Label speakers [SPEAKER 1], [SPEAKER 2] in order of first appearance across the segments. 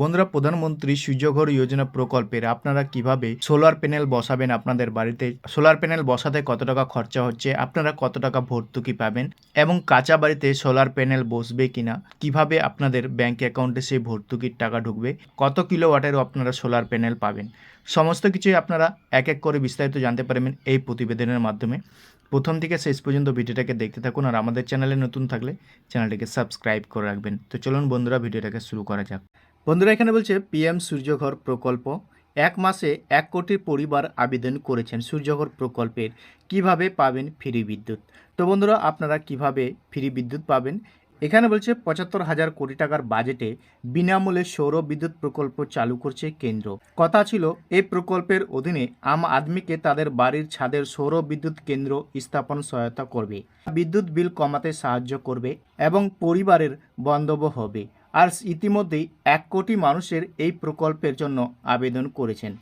[SPEAKER 1] বন্ধুরা, প্রধানমন্ত্রী সূর্যঘর যোজনা প্রকল্পের আপনারা কীভাবে সোলার প্যানেল বসাবেন আপনাদের বাড়িতে? সোলার প্যানেল বসাতে কত টাকা খরচা হচ্ছে? আপনারা কত টাকা ভর্তুকি পাবেন? এবং কাঁচা বাড়িতে সোলার প্যানেল বসবে কিনা? কীভাবে আপনাদের ব্যাংক অ্যাকাউন্টে সেই ভর্তুকির টাকা ঢুকবে? কত কিলো ওয়াটেরও আপনারা সোলার প্যানেল পাবেন? সমস্ত কিছুই আপনারা এক এক করে বিস্তারিত জানতে পারবেন এই প্রতিবেদনের মাধ্যমে। প্রথম থেকে শেষ পর্যন্ত ভিডিওটাকে দেখতে থাকুন আর আমাদের চ্যানেলে নতুন থাকলে চ্যানেলটিকে সাবস্ক্রাইব করে রাখবেন। তো চলুন বন্ধুরা, ভিডিওটাকে শুরু করা যাক। বন্ধুরা, এখানে বলছে পিএম সূর্যঘর প্রকল্প। এক মাসে এক কোটি পরিবার আবেদন করেছেন সূর্যঘর প্রকল্পের। কীভাবে পাবেন ফ্রি বিদ্যুৎ? তো বন্ধুরা, আপনারা কীভাবে ফ্রি বিদ্যুৎ পাবেন? এখানে বলছে পঁচাত্তর হাজার কোটি টাকার বাজেটে বিনামূল্যে সৌর বিদ্যুৎ প্রকল্প চালু করছে কেন্দ্র। কথা ছিল, এই প্রকল্পের অধীনে আম আদমিকে তাদের বাড়ির ছাদের সৌর বিদ্যুৎ কেন্দ্র স্থাপন সহায়তা করবে। বিদ্যুৎ বিল কমাতে সাহায্য করবে এবং পরিবারের বন্ধব হবে। আর ইতিমধ্যেই এক কোটি মানুষের এই প্রকল্পের জন্য আবেদন করেছেন।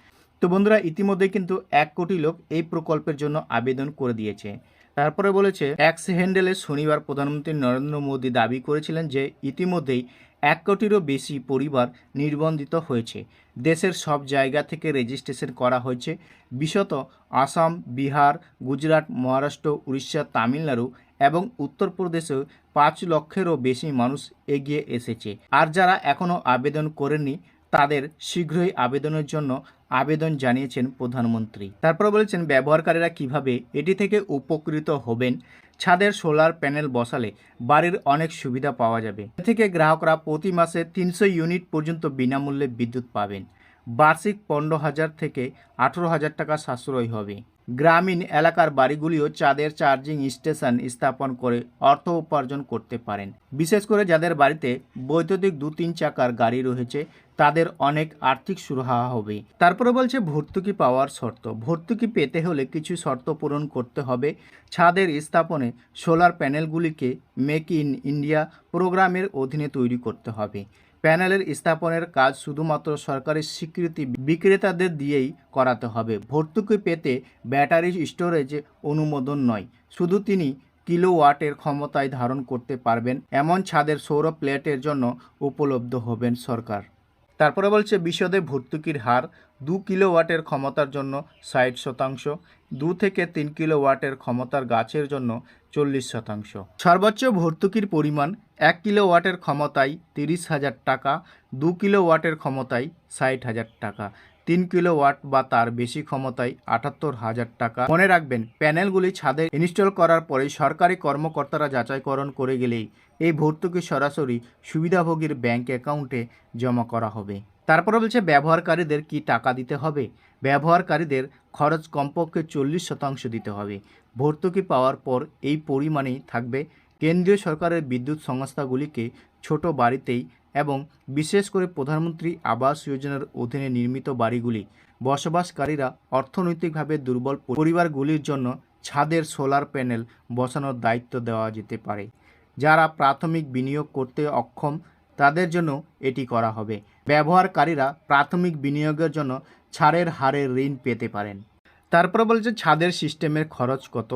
[SPEAKER 1] তো বন্ধুরা ইতিমধ্যে কিন্তু এক কোটি লোক এই প্রকল্পের জন্য আবেদন করে দিয়েছে। তারপরে বলেছে এক্স হ্যান্ডেলে শনিবার প্রধানমন্ত্রী নরেন্দ্র মোদী দাবি করেছিলেন যে ইতিমধ্যেই এক কোটিরও বেশি পরিবার নির্বন্ধিত হয়েছে। দেশের সব জায়গা থেকে রেজিস্ট্রেশন করা হয়েছে। বিশত আসাম, বিহার, গুজরাট, মহারাষ্ট্র, উড়িষ্যা, তামিলনাড়ু এবং উত্তরপ্রদেশেও পাঁচ লক্ষেরও বেশি মানুষ এগিয়ে এসেছে। আর যারা এখনও আবেদন করেননি, তাদের শীঘ্রই আবেদনের জন্য আবেদন জানিয়েছেন প্রধানমন্ত্রী। তারপর বলেছেন, ব্যবহারকারীরা কীভাবে এটি থেকে উপকৃত হবেন? ছাদের সোলার প্যানেল বসালে বাড়ির অনেক সুবিধা পাওয়া যাবে। এ থেকে গ্রাহকরা প্রতি মাসে তিনশো ইউনিট পর্যন্ত বিনামূল্যে বিদ্যুৎ পাবেন। বার্ষিক পনেরো হাজার থেকে আঠেরো হাজার টাকা সাশ্রয় হবে। গ্রামীণ এলাকার বাড়িগুলিও চাঁদের চার্জিং স্টেশন স্থাপন করে অর্থ উপার্জন করতে পারেন। বিশেষ করে যাদের বাড়িতে বৈদ্যুতিক দু, তিন চাকার গাড়ি রয়েছে, তাদের অনেক আর্থিক সুরাহা হবে। তারপরে বলছে ভর্তুকি পাওয়ার শর্ত। ভর্তুকি পেতে হলে কিছু শর্ত পূরণ করতে হবে। ছাদের স্থাপনে সোলার প্যানেলগুলিকে মেক ইন ইন্ডিয়া প্রোগ্রামের অধীনে তৈরি করতে হবে। প্যানেলের স্থাপনের কাজ শুধুমাত্র সরকারি স্বীকৃতি বিক্রেতাদের দিয়েই করাতে হবে। ভর্তুকি পেতে ব্যাটারি স্টোরেজ অনুমোদন নয়। শুধু তিনি কিলোওয়াটের ক্ষমতায় ধারণ করতে পারবেন, এমন ছাদের সৌর প্লেটের জন্য উপলব্ধ হবেন সরকার। তারপরে বলছে বিশদে ভর্তুকির হার দু কিলোওয়াটের ক্ষমতার জন্য ষাট শতাংশ, দু থেকে তিন কিলোওয়াটের ক্ষমতার গাছের জন্য চল্লিশ শতাংশ। সর্বোচ্চ ভর্তুকির পরিমাণ এক কিলোওয়াটের ক্ষমতায় তিরিশ হাজার টাকা, দু কিলোওয়াটের ক্ষমতায় ষাট হাজার টাকা। তিন কিলো ওয়াট বা তার বেশি ক্ষমতায় আটাত্তর হাজার টাকা। মনে রাখবেন, প্যানেলগুলি ছাদে ইনস্টল করার পরে সরকারি কর্মকর্তারা যাচাইকরণ করে গেলেই এই ভর্তুকি সরাসরি সুবিধাভোগীর ব্যাংক অ্যাকাউন্টে জমা করা হবে। তারপরে বলছে, ব্যবহারকারীদের কি টাকা দিতে হবে? ব্যবহারকারীদের খরচ কমপক্ষে চল্লিশ শতাংশ দিতে হবে। ভর্তুকি পাওয়ার পর এই পরিমাণেই থাকবে। কেন্দ্রীয় সরকারের বিদ্যুৎ সংস্থাগুলিকে ছোট বাড়িতেই এবং বিশেষ করে প্রধানমন্ত্রী আবাস যোজনার অধীনে নির্মিত বাড়িগুলি বসবাসকারীরা অর্থনৈতিকভাবে দুর্বল পরিবারগুলির জন্য ছাদের সোলার প্যানেল বসানোর দায়িত্ব দেওয়া যেতে পারে। যারা প্রাথমিক বিনিয়োগ করতে অক্ষম, তাদের জন্য এটি করা হবে। ব্যবহারকারীরা প্রাথমিক বিনিয়োগের জন্য ছাড়ের হারে ঋণ পেতে পারেন। তারপর বলছে ছাদের সিস্টেমের খরচ কত?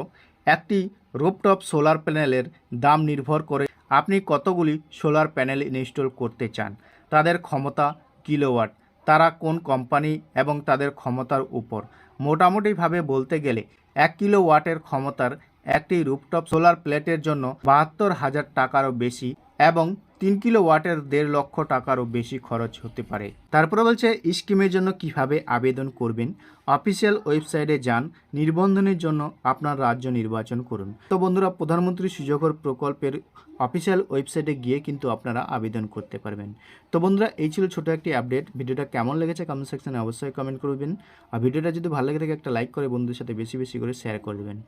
[SPEAKER 1] একটি রুপটপ সোলার প্যানেলের দাম নির্ভর করে আপনি কতগুলি সোলার প্যানেল ইনস্টল করতে চান? তাদের ক্ষমতা কিলোওয়াট। তারা কোন কোম্পানি এবং তাদের ক্ষমতার উপর? মোটামুটিভাবে বলতে গেলে, এক কিলো ওয়াটের ক্ষমতার একটি রুপটপ সোলার প্লেটের জন্য বাহাত্তর হাজার টাকারও বেশি এবং তিন কিলো ওয়াটের দেড় লক্ষ টাকারও বেশি খরচ হতে পারে। তারপরে বলছে স্কিমের জন্য কীভাবে আবেদন করবেন? অফিসিয়াল ওয়েবসাইটে যান, নির্বন্ধনের জন্য আপনার রাজ্য নির্বাচন করুন। তো বন্ধুরা, প্রধানমন্ত্রী সুযোগর প্রকল্পের অফিসিয়াল ওয়েবসাইটে গিয়ে কিন্তু আপনারা আবেদন করতে পারবেন। তো বন্ধুরা, এই ছিল ছোটো একটি আপডেট। ভিডিওটা কেমন লেগেছে কমেন্ট সেকশনে অবশ্যই কমেন্ট করবেন। আর ভিডিওটা যদি ভালো লেগে থাকে, একটা লাইক করে বন্ধুদের সাথে বেশি বেশি করে শেয়ার করে দেবেন।